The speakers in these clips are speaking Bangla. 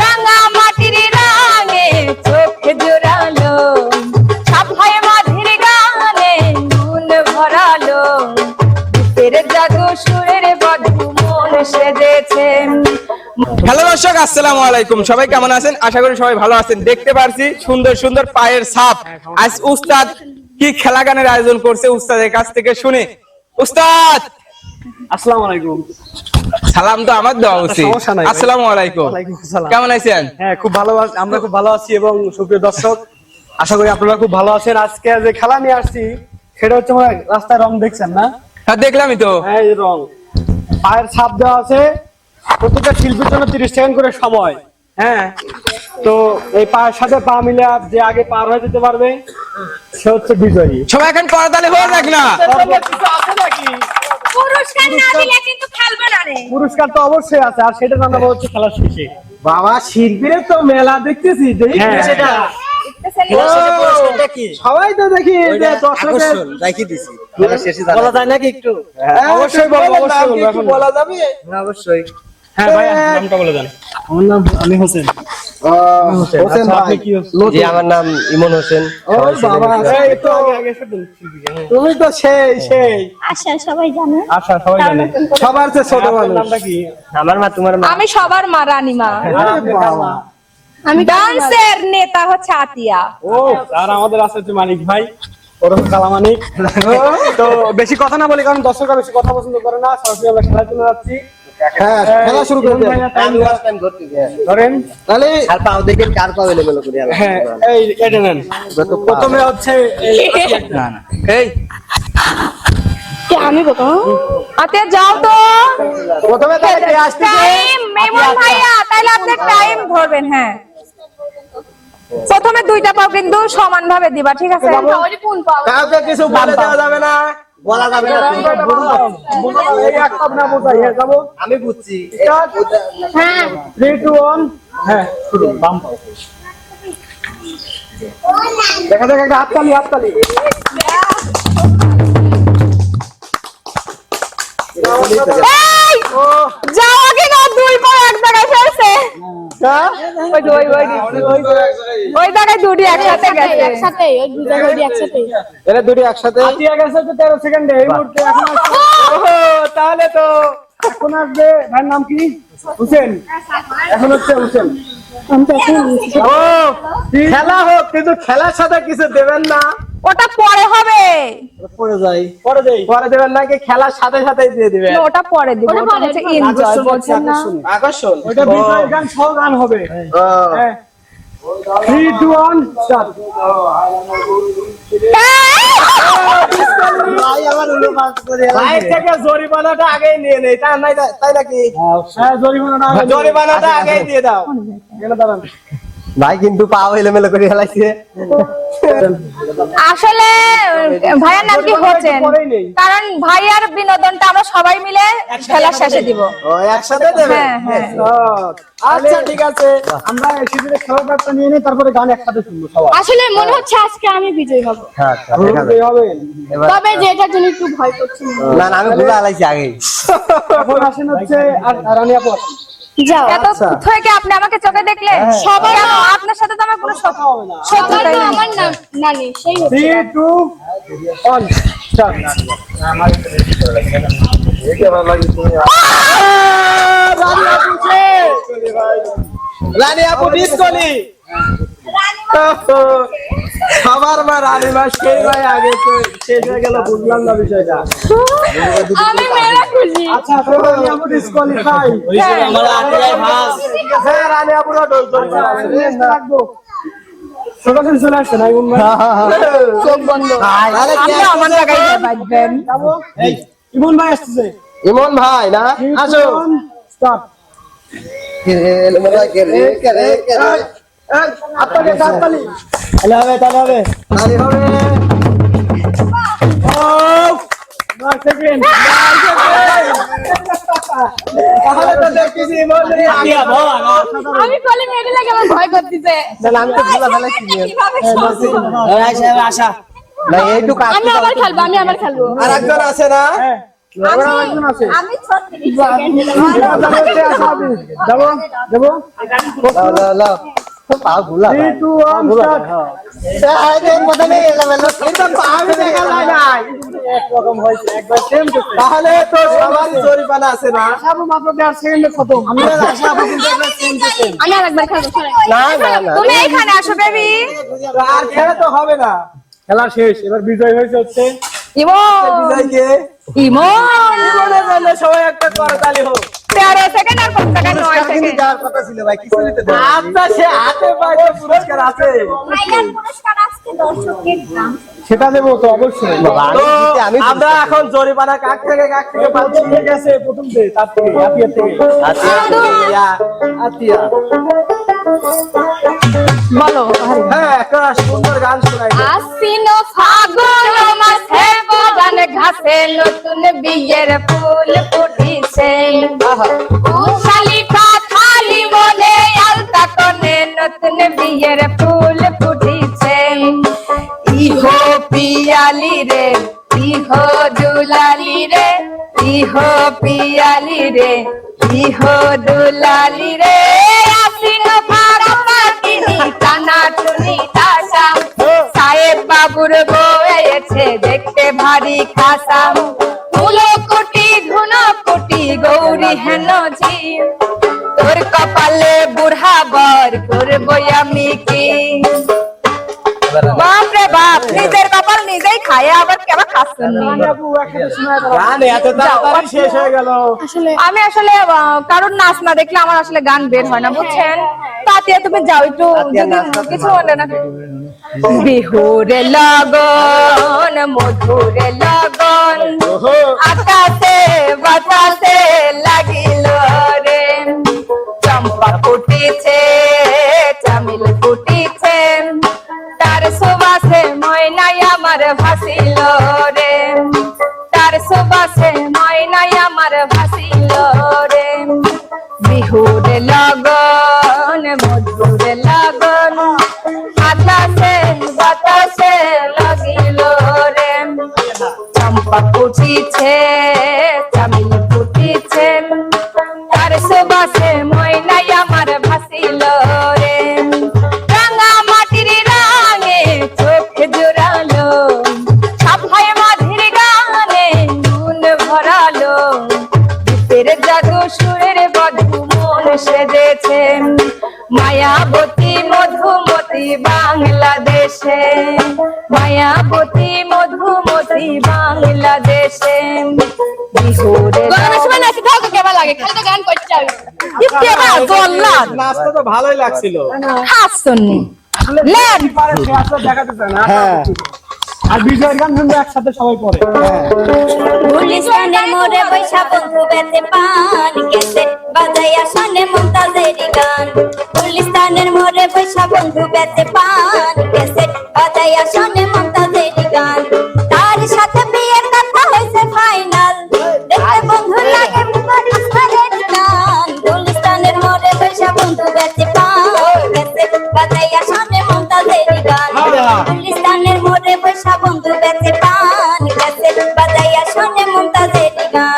রাঙা মাটির রাঙে চোখ জোড়ালো সাফাই মাঝির গানে নুন ভরালো। গীতের জাদু সুরের বধু মন সেজেছে। হ্যালো দর্শক আসসালামু আলাইকুম। সবাই কেমন আছেন? আশা করি সবাই ভালো আছেন। দেখতে পারছি সুন্দর সুন্দর পায়ের ছাপ। আজ উস্তাদ কি খেলা গানের আয়োজন করছে উস্তাদের কাছ থেকে শুনে? উস্তাদ! আসসালামু আলাইকুম। সালাম তো আমার দেওয়া উচিত। আসসালামু আলাইকুম। কেমন আছেন? হ্যাঁ খুব ভালো আছি আমরা খুব ভালো আছি এবং সুপ্রিয় দর্শক আশা করি আপনারা খুব ভালো আছেন। আজকে যে খেলা নিয়ে আসছি সেটা হচ্ছে মনে রাস্তায় রং দেখছেন না? হ্যাঁ দেখলামই তো। হ্যাঁ এই রং। পায়ের ছাপ দেওয়া আছে প্রত্যেকটা শিল্পীর জন্য তিরিশ সেকেন্ড করে সময়। হ্যাঁ তো এই পায়ের সাথে পা মিলে যে আগে পার হয়ে যেতে পারবে সে হচ্ছে বিজয়ী। সবাই এখন করতালি হয়ে যাক না? পুরস্কার না দিলে কিন্তু খেলবে না রে। পুরস্কার তো অবশ্যই আছে আর সেটা জানাব হচ্ছে খেলার শেষে। বাবা শিল্পীর তো মেলা দেখতেছি হ্যাঁ। সেটা। সবাই তো দেখি বলা যায় নাকি একটু? অবশ্যই বলব অবশ্যই বলা যাবে? অবশ্যই। হ্যাঁ ভাই নামটা বলে দেন। আমার নাম আমি হোসেন। হোসেন ভাই জি আমার নাম ইমন হোসেন এই তো শিল্পীকে, হ্যাঁ। তুমি তো সেই সেই। আশা সবাই জানে। আচ্ছা সবাই জানে। সবার চেয়ে ছোট মানুষ। নামটা কি? আমার মা তোমার মা। আমি সবার মা আরে বাবা। আমি ডান্সের নেতা হচ্ছে আতিয়া। ও আর আমাদের আছে হচ্ছে মানিক ভাই ওরকম কালা মানিক তো বেশি কথা না বলি কারণ দর্শকরা বেশি কথা পছন্দ করে না সরাসরি আমরা খেলার জন্য যাচ্ছি। হ্যাঁ খেলা শুরু করে ইমন দেন। ভাইয়া টাইম time ওয়াস্ট টাইম করতে দেন ধরেন। তাহলে আর পাও দেখেন কার পাও এলোমেলো করে হ্যাঁ এই এটা নেন। যত পাও। প্রথমে এই আমি প্রথম? আতিয়া যাও তো। প্রথমে তাহলে টাইম মেমন ভাইয়া তাহলে আপনি টাইম ধরবেন হ্যাঁ। প্রথমে দুইটা পাও কিন্তু সমান ভাবে দিবা ঠিক আছে? কাউকে কিছু বলে দেওয়া যাবে না। বলা যাবে না এই একটা না বোঝাই হ্যাঁ যাব? আমি বুঝছি। হ্যাঁ। থ্রি টু ওয়ান হ্যাঁ শুরু বাম দেখা দেখা একটা হাততালি হাততালি। এই যাও আগে না দুই পাও এক জায়গায় ফেলছে ওই যে, ওই ওই ওই জায়গায় দুটি একসাথে গেছে। একসাথে ওই দুটো একসাথে। এরা দুটি একসাথে? হাতিয়া গেছে তো তেরো সেকেন্ডে এই মুহূর্তে এখন তাহলে তো এখন আসবে ভাইয়ের নাম কি? হুসেন। এখন হচ্ছে হুসেন। খেলা হোক কিন্তু খেলার সাথে কিছু দেবেন না। ওটা পরে হবে। পড়ে যাই। পরে দেই। পরে দেবেন নাকি খেলার সাথে সাথে দিয়ে দিবেন। ওটা পরে দিব ওটা ওটা হচ্ছে এনজয় বলছেন না? আকর্ষণ ওইটা বিজয় গান সব গান হবে। হ্যাঁ। থ্রি টু ওয়ান স্টার্ট ভাই আমার উল্টো পাল্ট করে বাইরে থেকে জরিমানাটা আগেই নিয়ে নেই তা নাই তাই নাকি? হ্যাঁ জরিমানাটা আগে জরিমানাটা আগেই দিয়ে দাও। এখানে দাঁড়ান। ভাই কিন্তু পাও এলোমেলো করে হেলাইছে আসলে ভাইয়ার নাম কি নেই। কারণ ভাইয়ার বিনোদনটা আমরা সবাই মিলে খেলার শেষে দিব। ও একসাথে দেবে? হ্যাঁ হ্যাঁ। আচ্ছা ঠিক আছে। আমরা এসে খেলার ব্যাপারটা নিয়ে নিই তারপরে গান একসাথে শুনব সবাই। আসলে মনে হচ্ছে আজকে আমি বিজয় হব। আচ্ছা দেখা যাক। এই হবে তবে যে এটার জন্য একটু ভয় করছি। না না আমি ভুলে হালাইছি আগেই। এখন আসেন হচ্ছে আর- রানী আপু এত থেকে আপনি আমাকে চোখে দেখলে? সবাই আপনার সাথে তো আমার কোনো শত্রু না। তো আমার নাম নানি সেই থ্রি টু ওয়ান রানী আপু ডিসকলি সবার মা রানী মা সেই ভাই আগে তো শেষ হয়ে গেল বুঝলাম না বিষয়টা। আমি মেলা খুশি। আচ্ছা তো রানী আপু ডিসকোয়ালিফাই রানী আপুরা ডোল রাখব। সকালে চলে আসছে না ইমন ভাই? চোখ বন্ধ। তাহলে কে আমার ইমন ভাই আসতেছে ইমন ভাই না? আসো। হাততালি তাহলে হবে তাহলে হবে। তাহলে আমি কলে মেরে লাগে আমার ভয় করতেছে। তাহলে আমি তো ভুলে ফেলাইছি কীভাবে সম্ভব? আশা না এইটুকু আমি আবার খেলব আমি আবার খেলব। আর একজন আছে না? হ্যাঁ। এবার আরেকজন আছে। আমি তাহলে তো সবারই জরিমানা আছে না? আসাবো মাত্র দেড় সেকেন্ডে খতম আমি আসাবো কিন্তু একবার সেম টু সেম আমি আরেকবার খেলব না না না। তুমি এখানে আসো বেবি আর খেলা তো হবে না। খেলা শেষ এবার বিজয় হয়েছে হচ্ছে। ইমন। বিজয়কে। ইমন। সবাই একটা করতালি হোক। তেরো সেকেন্ড আর পাঁচ সেকেন্ড নয় সেকেন্ড যাওয়ার কথা ছিল ভাই কিছু নিতে দেয় আচ্ছা সে হাতে পায়ে পুরস্কার আছে। ফাইনাল পুরস্কার আজকে দর্শকের নাম। সেটা দেবো তো অবশ্যই। তো আমরা এখন জরিমানা কাক থেকে কাক থেকে পাচ্ছি প্রথম আছে প্রথম থেকে তার থেকে হাতিয়ার থেকে। আতিয়া আতিয়া বলো হ্যাঁ একটা সুন্দর গান শোনাই। দে। ফাগুন মাসে বদান ঘাসে নতুন বিয়ের ফুল ফুটিছে উশালি খালি মনে আলতা কনে নতুন বিয়ের ফুল ফুটিছে। ইহো পিয়ালি রে ইহো দুলালি রে ইহো পিয়ালি রে ইহো দুলালি রে। আশ্বিন ফাগুন টানা টুনি তাসা। সাহেব বাবুর বয়েছে দেখতে ভারী খাসা ফুলো কোটি ধুন কোটি গৌরী হেন জি তোর কপালে বুড়া বর করব আমি কি? নিজের কপাল নিজেই খায় আবার কেবা খাচ্ছেন শেষ হয়ে গেল। আমি আসলে কারোর নাচ না দেখলে আমার আসলে গান বের হয় না বুঝছেন? তাতিয়া তুমি যাও একটু কিছু বলে না। বিহুরে লগন মধুরে লগন আকাশে বাতাসে লাগিল ভাসিল রে। তার সুবাসে ময়নাই আমার ভাসিল রে। বিহুর লগন, মধুর লগন, আকাশে, বাতাসে লাগিল রে। চম্পা ফুটিছে বাংলাদেশে মায়াবতী মধুমতি বাংলাদেশে। ভালোই লাগছিল। দেখাতে হ্যাঁ। আর বিজয়ের গান শুনবে একসাথে সবাই পরে গুলিস্তানের মোড়ে বৈশা বন্ধু বেতে পান কেসে বাজাইয়া শোনে মুমতাজেরি গান বৈশা বন্ধু বেতে পান। কেসে বাজাইয়া শোনে মুমতাজেরি গান। তার সাথে বিয়ের কথা হয়েছে ফাইনাল দেখতে বন্ধু লাগে মোড়ে বৈশা বন্ধু বেতে পান। কেসে বাজাইয়া শোনে মুমতাজেরি গান। গুলিস্তানের গান।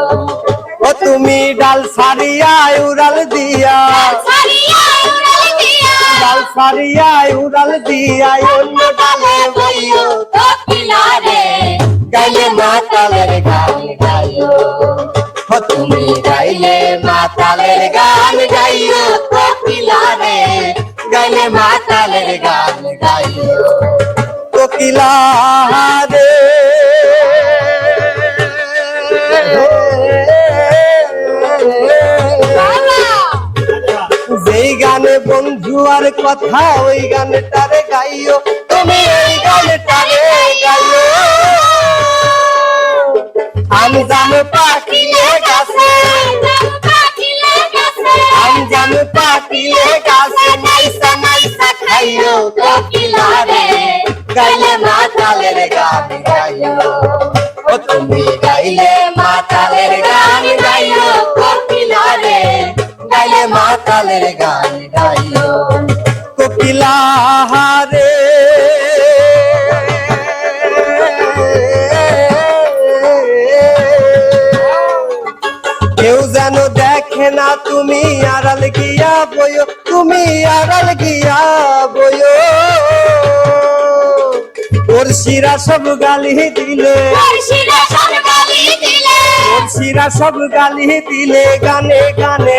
তুমি ডাল সারিয়া উড়াল দিয়া। ডাল সারিয়া উড়াল দিয়া। অন্য ডালে বইও কোকিলারে গাইলে মাতালের গান গাইও। তুমি গাইলে মাতালের গান গাইও কোকিলারে গাইলে মাতালের গান গাইও। কোকিলা রে যেই গানে বন্ধু, আর কথা ওই গানটারে গাইও। তুমি ওই গানটারে গাইও। আমি জানো পাখিলে গাছে। আমি জানো পাখিলে গাছে। নাইসা নাইসা খাইও কোকিলা রে গাইলে মাতালের গান গাইও। ও তুমি গাইলে মাতালের গান গাইও। মাতালের গান গাইও। কোকিলা রে কেউ যেন দেখে না তুমি আড়াল গিয়া বইও তুমি আড়াল গিয়া বইও। ওর শিরা সব গালি দিলে। ওর শিরা সব গালি দিলে গানে গানে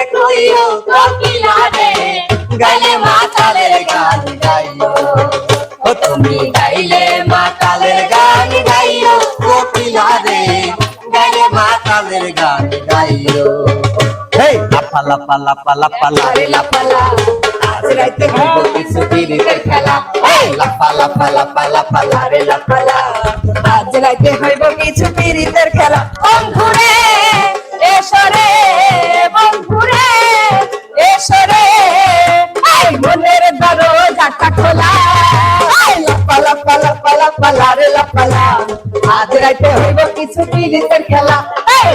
গান গাইও ও তুমি গাইলে গান গাইও রে গান গাইও হেই লাপা লাপা লাপা লাপা লারে লাপা লা আজ রাইতে হইব কিছু পিরিতের খেলা। হেই লাপা লাপা লাপা লাপা লারে লাপা লা আজ হইব কিছু খেলা বন্ধুরে এসরে হইব কিছু খেলা।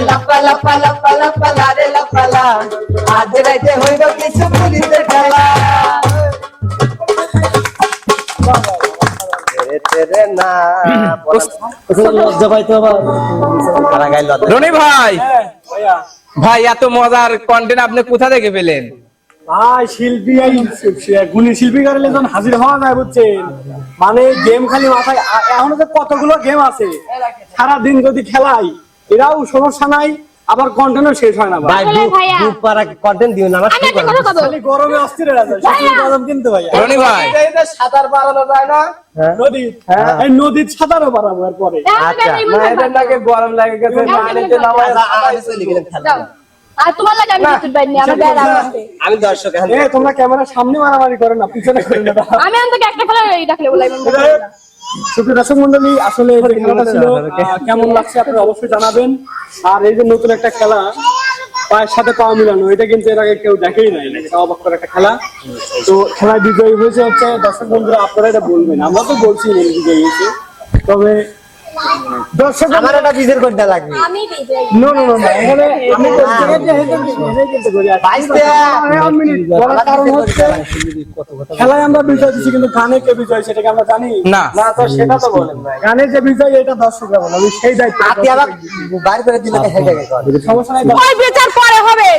লাপা লাপা লাপা লাপা লারে হইব কিছু খেলা। রনি ভাই। হ্যাঁ ভাই এত মজার কন্টেন্ট আপনি কোথা থেকে পেলেন? ভাই শিল্পী গুণী শিল্পী কারণে যখন হাজির হওয়া যায় বুঝছেন? মানে গেম খালি মাথায় এখনও কতগুলো গেম আছে সারা দিন যদি খেলাই এরাও সমস্যা নাই আবার কন্টেন্টও শেষ হয় না ভাই। পারা কন্টেন্ট দিও না আমার খালি গরমে অস্থির হয়ে যায় সত্যি গরম কিন্তু ভাইয়া। রনি ভাই। সাঁতার পারানো যায় না নদী। হ্যাঁ। এই নদীর সাঁতারও পারাবো এরপরে। আচ্ছা, গরম লাগে গেছে আর তোমার লাগে আমি পাইনি আমার বেড়া আছে। আমি দর্শক এখন এ তোমরা ক্যামেরার সামনে মারামারি করো না পিছনে করে না আমি অন্তত একটা খেলা রাখলে বলাই সুপ্রিয় দর্শক মন্ডলী আসলে এই খেলাটা ছিল কেমন লাগছে আপনারা অবশ্যই জানাবেন। আর এই যে নতুন একটা খেলা পায়ের সাথে পাওয়া মিলানো এটা কিন্তু এর আগে কেউ দেখেই নাই এটা অবাক করা একটা খেলা। তো খেলায় বিজয়ী হয়েছে হচ্ছে দর্শক বন্ধুরা আপনারা এটা বলবেন। আমরা তো বলছি বলে বিজয়ী হয়েছে। তবে দর্শক আমার একটা বিজের কোনটা লাগবে। আমি নো নো নো আমি কারণ হচ্ছে খেলায় আমরা বিজয় দিচ্ছি কিন্তু গানে কে বিজয় সেটাকে আমরা জানি? না। না তো সেটা তো বলেন ভাই গানে যে বিজয় এটা দর্শকরা বলে আমি সেই দায়িত্ব আবার বাইরে করে দিলে হেগে গেছে। সমস্যা নাই ওই বিচার পরে হবে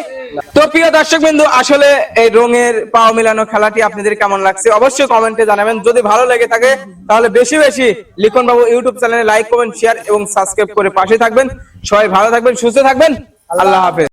তো প্রিয় দর্শক বিন্দু আসলে এই রঙের পাও মিলানো খেলাটি আপনাদের কেমন লাগছে? অবশ্যই কমেন্টে জানাবেন। যদি ভালো লেগে থাকে, তাহলে বেশি বেশি লিখন বাবু ইউটিউব চ্যানেলে লাইক কমেন্ট শেয়ার এবং সাবস্ক্রাইব করে পাশে থাকবেন। সবাই ভালো থাকবেন, সুস্থ থাকবেন। আল্লাহ হাফেজ।